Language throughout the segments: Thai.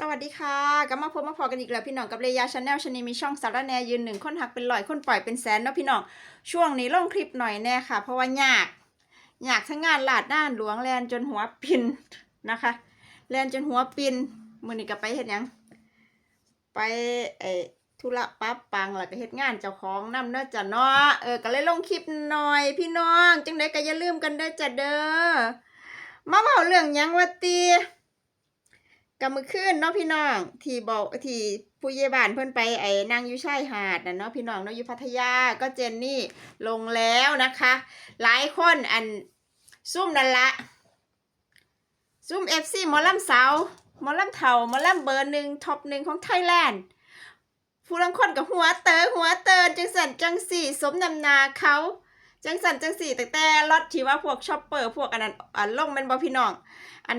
สวัสดีค่ะกลับมาพบมาพอกันอีกแล้วพี่น้องกับเรยาชาแนลชนีมีช่องสารแนยืนหนึ่งคนหักเป็นร้อยคนปล่อยเป็นแสนเนาะพี่น้องช่วงนี้ลงคลิปหน่อยแน่ค่ะ เพราะว่ายากยากทั้งงานลาดด้านหลวงแลนจนหัวปินนะคะแลนจนหัวปินมือนี้ก็ไปเฮ็ดหยัง ไปไอธุระปั๊บปังแล้วก็เฮ็ดงานเจ้าของนำเนาะจ้ะเนาะเออก็เลยลงคลิปหน่อย พี่น้องจังไดก็อย่าลืมกันเด้อจ้ะเด้อมาเว้าเรื่องยังวะตี กำมือขึ้นเนาะพี่น้อง ที่บอกที่ผู้ใหญ่บ้านเพิ่นไปไอ้นางอยู่ชายหาดนะเนาะพี่น้องเนาะอยู่พัทยาก็เจนนี่ลงแล้วนะคะ หลายคนอันซุ่มนั่นละซุ่มเอฟซีมอลำสาหมอลำเถามอลำเบอร์หนึ่งท็อปหนึ่งของไทยแลนด์ผู้ลังคนกับหัวเตอหัวเตินจังสันจังสี่ สมนำนาเขาจังสันจังสี่แต่แต่รถที่ว่าพวกช็อปเปอร์พวกอันนั้นอันลงแมันบอพี่น้อง อัน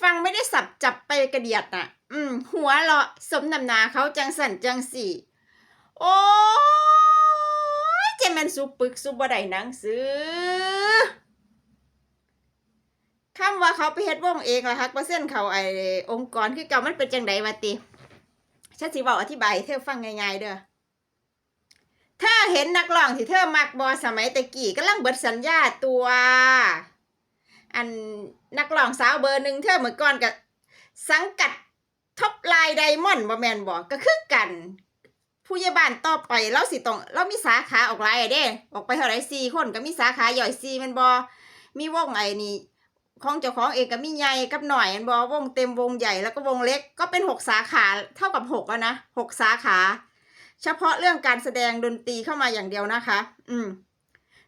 ฟังไม่ได้สับจับไปกระเดียดน่ะ อืม หัวเราะสมนำนาเขาจังสันจังสี่ โอ้ยเจแมันสูปึกสูบ่ไดหนังสือคำว่าเขาไปเฮ็ดวงเองละฮักเปอร์เซ็นต์เขาไอองค์กรคือเก่ามันเป็นจังไดวะติฉันสิบอกอธิบายเธอฟังง่ายๆเด้อเธอเห็นนักร้องที่เธอมักบอสมัยตะกี้กำลังเบิดสัญญาตัว อันนักร้องสาวเบอร์หนึ่งเธอเมื่อก่อนกับสังกัดท็อปไลน์ไดมอนด์บ่แมนบอกก็คือกัน ผู้ใหญ่บ้านต่อไปเราสิต้องเรามีสาขาออกไลน์อเด้ ออกไปเท่าไรสี่คนก็มีสาขาย่อยสี่แมันบอมีวงไอ้นี่ของเจ้าของเองก็มีใหญ่กับหน่อยมันบอวงเต็มวงใหญ่แล้วก็วงเล็กก็เป็นหกสาขาเท่ากับหกอะนะหกสาขา เฉพาะเรื่องการแสดงดนตรีเข้ามาอย่างเดียวนะคะ อืม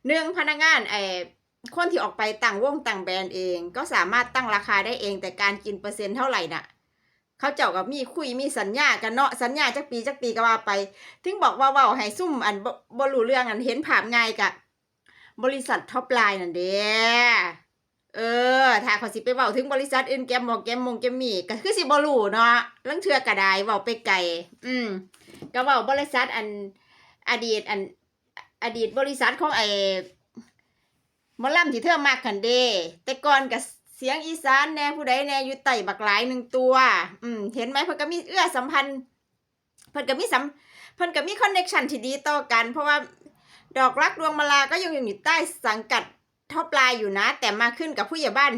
หนึ่งพนักงานไอ้ คนที่ออกไปต่างวงต่างแบรนด์เอง ก็สามารถตั้งราคาได้เองแต่การกินเปอร์เซ็นต์เท่าไหร่น่ะ เขาเจ้ากับมีคุยมีสัญญากันเนาะสัญญาจักปีจักปีก็ว่าไป ถึงบอกว่าเว่าให้ซุ่มอันบ่รู้เรื่องอันเห็นภาพง่ายกะบริษัทท็อปไลน์นั่นเด้เออ ถ้าเขาสิไปเว้าถึงบริษัทอื่นแกมบอกแกมมงแกมมี่ก็คือสิบ่รู้เนาะลังเทือก็ไดเว้าไปไกลอืมก็เว้าบริษัทอันอดีตอัน อดีตบริษัทของไอ มอลำที่เธอมากกันเด แต่ก่อนกับเสียงอีสานแน่ผู้ใดแน่อยู่ไต่บักหลายหนึ่งตัว อืมเห็นไหมเพิ่นก็มีเอื้อสัมพันธ์เพิ่นก็มีสัมเพิ่นก็มีคอนเนคชันที่ดีต่อกัน เพราะว่าดอกรักดวงมาลาก็ยังอยู่ใต้สังกัดท็อปไลน์อยู่นะ แต่มาขึ้นกับผู้ใหญ่บ้าน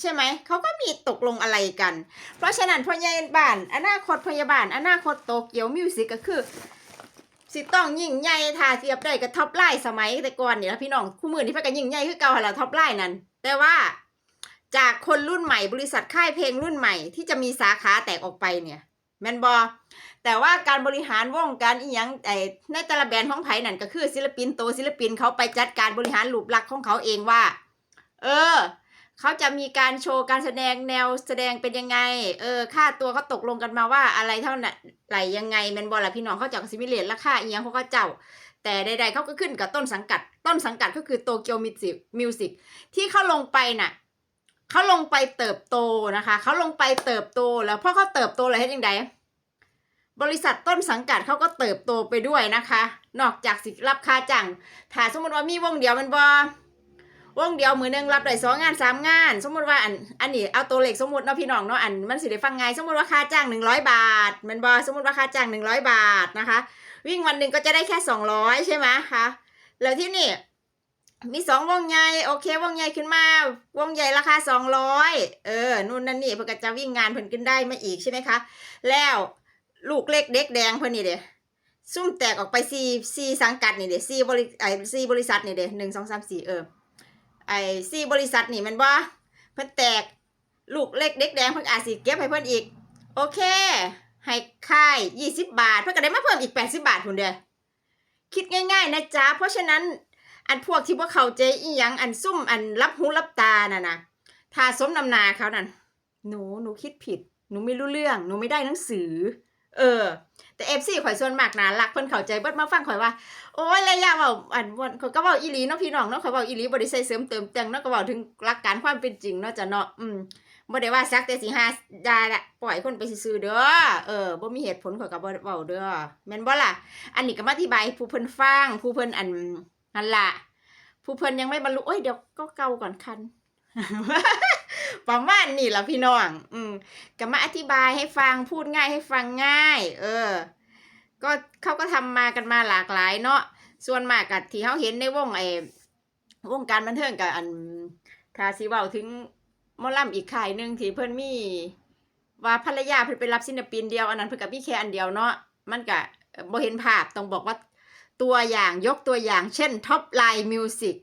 ใช่ไหม เขาก็มีตกลงอะไรกัน เพราะฉะนั้นพ่อใหญ่บ้านอนาคตพยาบาลอนาคตโตเกียวมิวสิกก็คือ สิต้องยิ่งใหญ่ถ้าเทียบได้กับท็อปไลน์สมัยแต่ก่อนนี่ละพี่น้องคู่มือที่เพิ่นก็ยิ่งใหญ่คือเก่าหั่นละท็อปไลน์นั่นแต่ว่าจากคนรุ่นใหม่บริษัทค่ายเพลงรุ่นใหม่ที่จะมีสาขาแตกออกไปเนี่ยแมนบอแต่ว่าการบริหารวงการอีหยังไอในแต่ละแบรนด์ของไผ่นั่นก็คือศิลปินโตศิลปินเขาไปจัดการบริหารรูปลักษณ์ของเขาเองว่า เออ เขาจะมีการโชว์การแสดงแนวแสดงเป็นยังไง เออ ค่าตัวเขาตกลงกันมาว่าอะไรเท่าไหร่ไหลยังไงแมนบอลล่ะพี่น้องเขาจากซิมิเลตราคาเอียงเขาก็เจ้า แต่ใดๆเขาก็ขึ้นกับต้นสังกัด ต้นสังกัดก็คือโตเกียวมิวสิกมิวสิกที่เขาลงไปน่ะเขาลงไปเติบโตนะคะเขาลงไปเติบโตแล้วพอเขาเติบโตอะไรให้ยังไงบริษัทต้นสังกัดเขาก็เติบโตไปด้วยนะคะ นอกจากสิรับค่าจ้างถ้าสมมติว่ามีวงเดียวมันบอ วงเดียวมือหนึ่งรับได้สองงานสามงาน สมมติว่าอันอันนี้เอาตัวเลขสมมติเนาะพี่น้องเนาะอันมันสิได้ฟังไงสมมติว่าค่าจ้างหนึ่งร้อยบาทมันบอสมมติว่าค่าจ้างหนึ่งร้อยบาทนะคะ วิ่งวันหนึ่งก็จะได้แค่สองร้อยใช่ไหมคะแล้วที่นี่มีสองวงใหญ่โอเควงใหญ่ขึ้นมาวงใหญ่ราคาสองร้อยเออนู่นนั่นนี่เพื่อก็จะวิ่งงานเพิ่นขึ้นได้มาอีกใช่ไหมคะ แล้วลูกเล็กเด็กแดงเพิ่นนี่เด้ซุ่มแตกออกไปสี่สี่สังกัดนี่เด้สี่บริไอสี่บริษัทนี่เด้หนึ่งสองสามสี่เออ ไอ้สี่บริษัทนี่มันบ่าเพิ่นแตกลูกเล็กเด็กแดงเพิ่นอาจสิเก็บให้เพิ่นอีก โอเค ให้ค่ายยี่สิบบาท เพิ่นก็ได้มาเพิ่มอีกแปดสิบาทพุ่นเด้อคิดง่ายๆนะจ๊ะ เพราะฉะนั้นอันพวกที่บ่เขาใจอีหยังอันซุ่มอันรับหูรับตาน่ะนะถ้าสมนำนาเขานั่นหนูหนูคิดผิด หนูไม่รู้เรื่อง หนูไม่ได้หนังสือ เออ แต่เอฟซีข่อยส่วนมากนะรักเพิ่นเข้าใจเบิดมาฟังข่อยว่าโอ้ยระยะเว้าอันวันเขาก็เว้าอีหลีเนาะพี่น้องเนาะเขาเว้าอีหลีบ่ได้ใส่เสริมเติมแต่งเนาะก็เว้าถึงหลักการความเป็นจริงเนาะจ้ะเนาะอืมบ่ได้ว่าซักแต่สิหาดาละปล่อยคนไปซื่อเด้อเออบ่มีเหตุผลเขาก็บ่เว้าเด้อแม่นบ่ล่ะ อันนี้ก็มาอธิบายให้ผู้เพิ่นฟังผู้เพิ่นอันนั่นล่ะผู้เพิ่นยังไม่บรรลุโอ้ยเดี๋ยวก็เกาก่อนคัน ประมาณนี้ล่ะพี่น้อง อืมก็มาอธิบายให้ฟังพูดง่ายให้ฟังง่าย เออ ก็เขาก็ทำมากันมาหลากหลายเนาะส่วนมากกับที่เขาเห็นในวงไอ้วงการบันเทิงกับอันคาซิเว้าถึงมอลำอีกค่ายหนึ่งที่เพิ่นมี ว่าภรรยาเพิ่นไปรับศิลปินเดียวอันนั้นเพิ่นกับพี่แค่อันเดียวเนาะมันก็บ่เห็นภาพต้องบอกว่าตัวอย่างยกตัวอย่างเช่นท็อปไลน์มิวสิก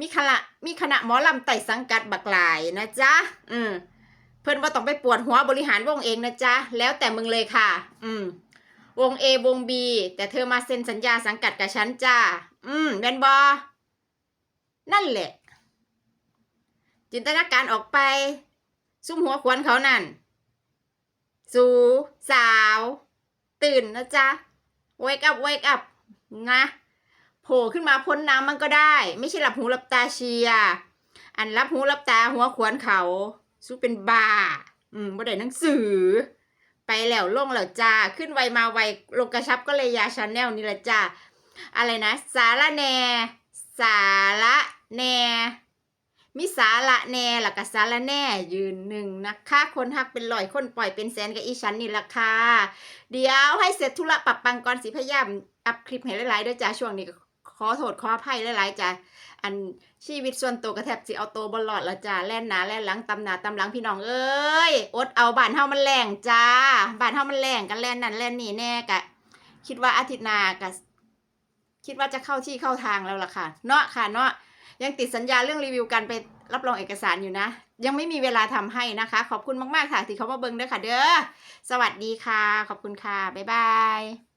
มีคณะมีคณะหมอลำไต่สังกัดบักหลายนะจ๊ะอืมเพิ่นบ่าต้องไปปวดหัวบริหารวงเองนะจ๊ะ แล้วแต่มึงเลยค่ะ อืม วง A วง B แต่เธอมาเซ็นสัญญาสังกัดกับฉันจ้า อืมแมนบอ นั่นแหละ จินตนาการออกไป ซุ่มหัวควนเขานั่น สูสาว ตื่นนะจ๊ะ wake up wake up นะ โผล่ขึ้นมาพ้นน้ำมันก็ได้ ไม่ใช่หลับหูหลับตาเชีย อันรับหูรับตาหัวขวนเขาสู้เป็นบาอืมบ่ได้หนังสือ ไปแล้วล่งแล้วจ้า ขึ้นไวมาไวลงกระชับก็เลยยาชาแนลนี่แหละจ้า อะไรนะ สาระแหนสาระแหนมีสาระแหน่หลักสาระแหน่ยืนหนึ่งนะคะคนหักเป็นร้อยคนปล่อยเป็นแสนกับอีฉันนี่ละค่ะ เดี๋ยวให้เสร็จธุระปรับปังก่อนสิพยายามอัพคลิปให้หลายๆด้วยจ้าช่วงนี้ ขอโทษขออภัยหลายๆจ้าอันชีวิตส่วนตัวกระแทบสิเอาโตบอลอดละจ้าแล่นหนาแล่นหลังตำหนาตำหลังพี่น้องเอ้ยอดเอาบ้านเฮามันแรงจ้าบ้านเฮามันแรงกันแล่นนั่นแล่นนี่แน่กะ คิดว่าอาทิตย์หน้ากะคิดว่าจะเข้าที่เข้าทางแล้วล่ะค่ะ เนาะค่ะเนาะยังติดสัญญาเรื่องรีวิวกันไปรับรองเอกสารอยู่นะ ยังไม่มีเวลาทำให้นะคะ ขอบคุณมาก ๆ ค่ะที่เขามาเบิ่งด้วยค่ะ เด้อสวัสดีค่ะ ขอบคุณค่ะ บ๊ายบาย